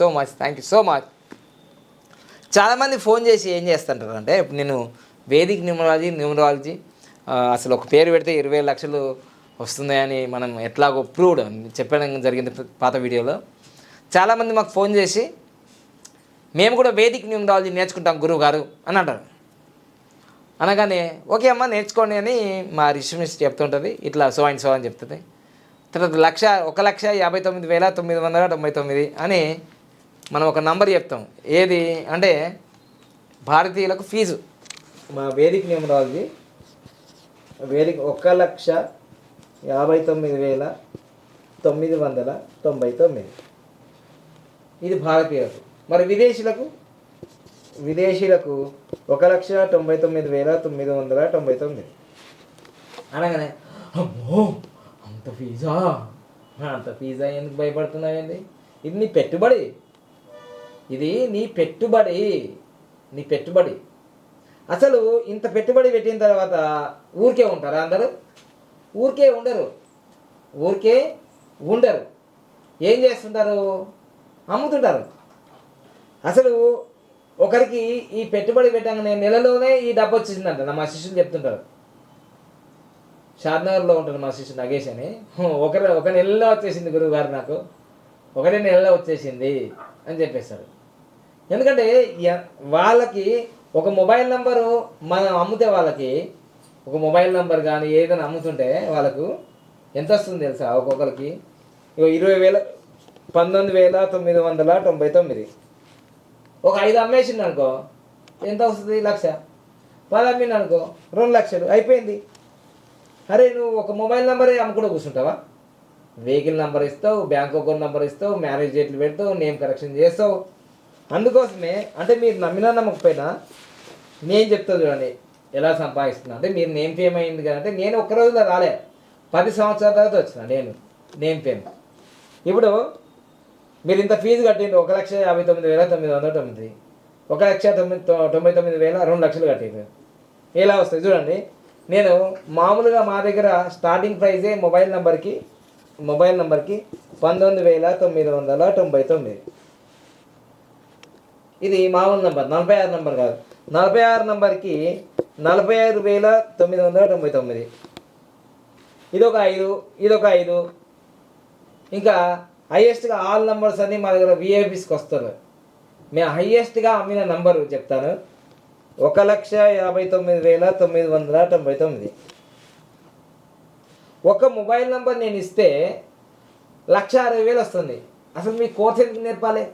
So much thank you so much చాలామంది phone చేసి ఏం చేస్తుంటారు అంటే ఇప్పుడు నేను వేదిక్ న్యూమరాలజీ న్యూమరాలజీ అసలు ఒక పేరు పెడితే ఇరవై లక్షలు వస్తున్నాయని మనం ఎట్లాగో ప్రూవ్డ్ చెప్పడం జరిగింది పాత వీడియోలో. చాలామంది మాకు ఫోన్ చేసి మేము కూడా వేదిక్ న్యూమరాలజీ నేర్చుకుంటాం గురువు గారు అని అంటారు. అనగానే ఓకే అమ్మ నేర్చుకోండి అని మా రిసెప్షనిస్ట్ చెప్తుంటుంది ఇట్లా సో అండ్ సో అని చెప్తుంది. తర్వాత లక్ష ఒక లక్ష యాభై తొమ్మిది వేల తొమ్మిది వందల తొంభై తొమ్మిది అని మనం ఒక నంబర్ చెప్తాం. ఏది? అంటే భారతీయులకు ఫీజు. మా వేదిక న్యూమరాలజీ వేదిక ఒక లక్ష యాభై తొమ్మిది వేల తొమ్మిది వందల తొంభై తొమ్మిది. ఇది భారతీయులకు. మరి విదేశీయులకు విదేశీయులకు ఒక లక్ష తొంభై తొమ్మిది వేల తొమ్మిది వందల తొంభై తొమ్మిది. అనగానే అమ్మో అంత ఫీజా? అంత ఫీజా ఎందుకు భయపడుతున్నాయండి ఇది నీ పెట్టుబడి. ఇది నీ పెట్టుబడి. నీ పెట్టుబడి. అసలు ఇంత పెట్టుబడి పెట్టిన తర్వాత ఊరికే ఉంటారా అందరూ? ఊరికే ఉండరు. ఊరికే ఉండరు. ఏం చేస్తుంటారు? అమ్ముతుంటారు. అసలు ఒకరికి ఈ పెట్టుబడి పెట్టగానే నెలలోనే ఈ డబ్బు వచ్చిందంట. నా మా శిష్యులు చెప్తుంటారు. షార్నగర్లో ఉంటాడు మా శిష్యుడు నగేష్ అని ఒకరు ఒక నెలలో వచ్చేసింది గురువు గారు నాకు. ఒకటే నెలలో వచ్చేసింది అని చెప్పేశారు ఎందుకంటే వాళ్ళకి ఒక మొబైల్ నెంబరు మనం అమ్మితే వాళ్ళకి ఒక మొబైల్ నెంబర్ కానీ ఏదైనా అమ్ముతుంటే వాళ్ళకు ఎంత వస్తుంది తెలుసా? ఒక్కొక్కరికి ఇగో ఇరవై వేల పంతొమ్మిది వేల తొమ్మిది వందల తొంభై తొమ్మిది. ఒక ఐదు అమ్మేసిండు అనుకో ఎంత వస్తుంది? లక్ష. పది అమ్మింది అనుకో రెండు లక్షలు. అయిపోయింది. అరే నువ్వు ఒక మొబైల్ నెంబరే అమ్ముకుంటూ కూర్చుంటావా? వెహికల్ నెంబర్ ఇస్తావు బ్యాంక్ అకౌంట్ నెంబర్ ఇస్తావు మ్యారేజ్ డేట్లు పెడతావు నేమ్ కరెక్షన్ చేస్తావు. అందుకోసమే అంటే మీరు నమ్మినా నమ్మకపోయినా నేను చెప్తా చూడండి ఎలా సంపాదిస్తున్నా. అంటే మీరు నేమ్ ఫేమ్ అయింది కానీ అంటే నేను ఒక్క రోజులో రాలే. పది సంవత్సరాల తర్వాత వచ్చిన నేను నేమ్ ఫేమ్ ఇప్పుడు మీరు ఇంత ఫీజు కట్టిండ్రు ఒక లక్ష యాభై తొమ్మిది వేల తొమ్మిది వందల తొమ్మిది. ఒక లక్ష తొమ్మిది తొంభై తొమ్మిది వేల రెండు లక్షలు కట్టిండ్రు. ఎలా వస్తాయి చూడండి నేను మామూలుగా మా దగ్గర స్టార్టింగ్ ప్రైజే మొబైల్ నెంబర్కి మొబైల్ నెంబర్కి పంతొమ్మిది వేల తొమ్మిది వందల తొంభై తొమ్మిది. ఇది మామూలు నెంబర్ నలభై ఆరు నెంబర్ కాదు. నలభై ఆరు నెంబర్కి నలభై ఆరు వేల తొమ్మిది వందల తొంభై తొమ్మిది. ఇదొక ఐదు ఇదొక ఐదు. ఇంకా హయ్యెస్ట్గా ఆల్ నెంబర్స్ అన్ని మా దగ్గర విఐపీస్కి వస్తారు మేము హైయెస్ట్గా అమ్మిన నెంబర్ చెప్తాను. ఒక లక్ష యాభై తొమ్మిది వేల తొమ్మిది వందల తొంభై తొమ్మిది. ఒక మొబైల్ నెంబర్ నేను ఇస్తే లక్ష అరవై వేలు వస్తుంది. అసలు మీ కోర్స్ ఎందుకు నేర్పాలి?